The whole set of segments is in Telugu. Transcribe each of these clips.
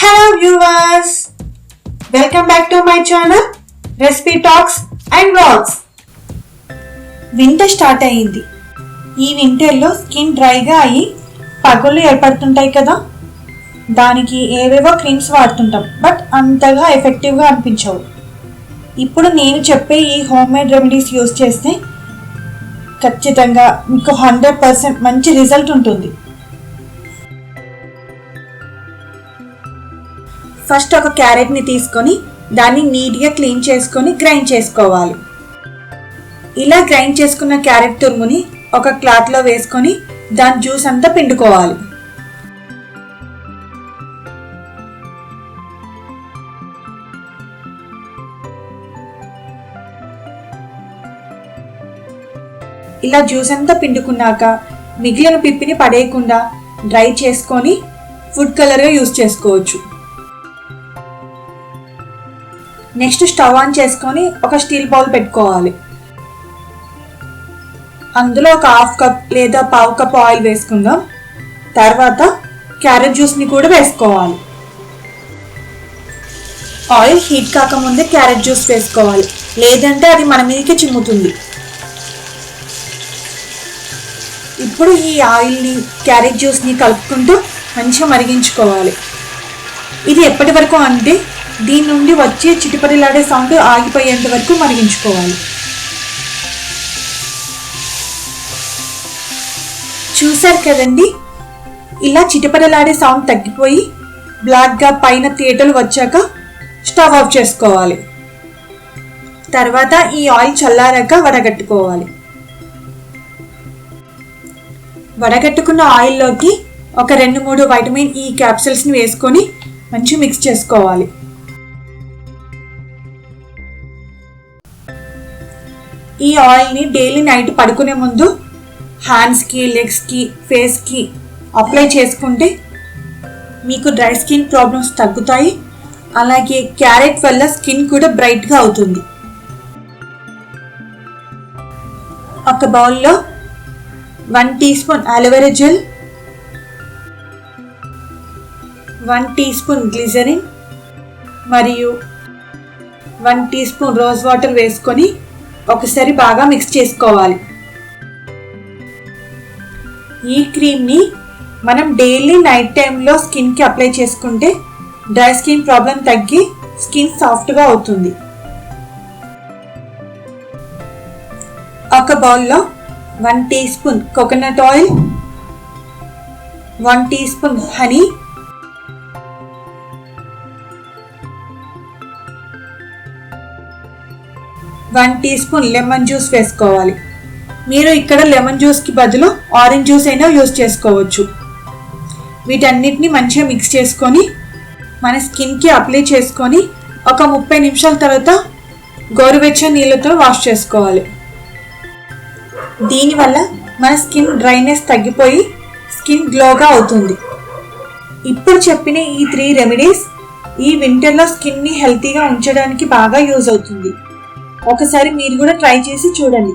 Hello viewers welcome back to my channel recipe talks and blogs winter start అయ్యింది. ఈ వింటర్లో స్కిన్ డ్రైగా అయ్యి పగుళ్ళు ఏర్పడుతుంటాయి కదా? దానికి ఏవేవో క్రీమ్స్ వాడుతుంటాం బట్ అంతగా ఎఫెక్టివ్గా అనిపించవు. ఇప్పుడు నేను చెప్పే ఈ హోమ్ మేడ్ రెమెడీస్ యూస్ చేస్తే ఖచ్చితంగా మీకు హండ్రెడ్ పర్సెంట్ మంచి రిజల్ట్ ఉంటుంది. ఫస్ట్ ఒక క్యారెట్ని తీసుకొని దాన్ని నీట్గా క్లీన్ చేసుకొని గ్రైండ్ చేసుకోవాలి. ఇలా గ్రైండ్ చేసుకున్న క్యారెట్ తురుముని ఒక క్లాత్లో వేసుకొని దాని జ్యూస్ అంతా పిండుకోవాలి. ఇలా జ్యూస్ అంతా పిండుకున్నాక మిగిలిన పిప్పిని పడేయకుండా డ్రై చేసుకొని ఫుడ్ కలర్గా యూస్ చేసుకోవచ్చు. నెక్స్ట్ స్టవ్ ఆన్ చేసుకొని ఒక స్టీల్ బౌల్ పెట్టుకోవాలి. అందులో ఒక హాఫ్ కప్ లేదా పావు కప్ ఆయిల్ వేసుకుందాం. తర్వాత క్యారెట్ జ్యూస్ని కూడా వేసుకోవాలి. ఆయిల్ హీట్ కాకముందే క్యారెట్ జ్యూస్ వేసుకోవాలి. లేదంటే అది మన మీదకి చిమ్ముతుంది. ఇప్పుడు ఈ ఆయిల్ని క్యారెట్ జ్యూస్ని కలుపుకుంటూ మంచిగా మరిగించుకోవాలి. ఇది ఎప్పటి వరకు అంటే దీని నుండి వచ్చే చిటిపడిలాడే సౌండ్ ఆగిపోయేంత వరకు మరిగించుకోవాలి. చూశారు కదండి? ఇలా చిటిపడలాడే సౌండ్ తగ్గిపోయి బ్లాక్గా పైన తేటలు వచ్చాక స్టవ్ ఆఫ్ చేసుకోవాలి. తర్వాత ఈ ఆయిల్ చల్లారాక వడగట్టుకోవాలి. వడగట్టుకున్న ఆయిల్లోకి ఒక రెండు మూడు వైటమిన్ ఈ క్యాప్సిల్స్ని వేసుకొని మంచి మిక్స్ చేసుకోవాలి. ఈ ఆయిల్ని డైలీ నైట్ పడుకునే ముందు హ్యాండ్స్కి లెగ్స్కి ఫేస్కి అప్లై చేసుకుంటే మీకు డ్రై స్కిన్ ప్రాబ్లమ్స్ తగ్గుతాయి. అలాగే క్యారెట్ వల్ల స్కిన్ కూడా బ్రైట్గా అవుతుంది. ఒక బౌల్లో one teaspoon aloe vera gel one teaspoon glycerin మరియు one teaspoon rose water వేసుకొని ఒకసారి బాగా మిక్స్ చేసుకోవాలి. ఈ క్రీమ్ని మనం డైలీ నైట్ టైంలో స్కిన్కి అప్లై చేసుకుంటే డ్రై స్కిన్ ప్రాబ్లం తగ్గి స్కిన్ సాఫ్ట్గా అవుతుంది. ఒక బౌల్లో one teaspoon coconut oil one teaspoon honey one teaspoon lemon juice వేసుకోవాలి. మీరు ఇక్కడ లెమన్ జ్యూస్కి బదులు ఆరెంజ్ జ్యూస్ అయినా యూస్ చేసుకోవచ్చు. వీటన్నిటిని మంచిగా మిక్స్ చేసుకొని మన స్కిన్కి అప్లై చేసుకొని ఒక ముప్పై నిమిషాల తర్వాత గోరువెచ్చని నీళ్ళతో వాష్ చేసుకోవాలి. దీనివల్ల మన స్కిన్ డ్రైనెస్ తగ్గిపోయి స్కిన్ గ్లోగా అవుతుంది. ఇప్పుడు చెప్పిన ఈ త్రీ రెమెడీస్ ఈ వింటర్లో స్కిన్ని హెల్తీగా ఉంచడానికి బాగా యూజ్ అవుతుంది. ఒకసారి మీరు కూడా ట్రై చేసి చూడండి.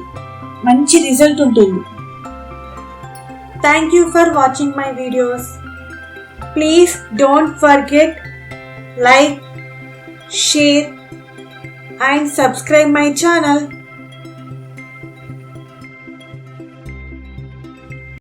మంచి రిజల్ట్ ఉంటుంది. Thank you for watching my videos please don't forget like share and subscribe my channel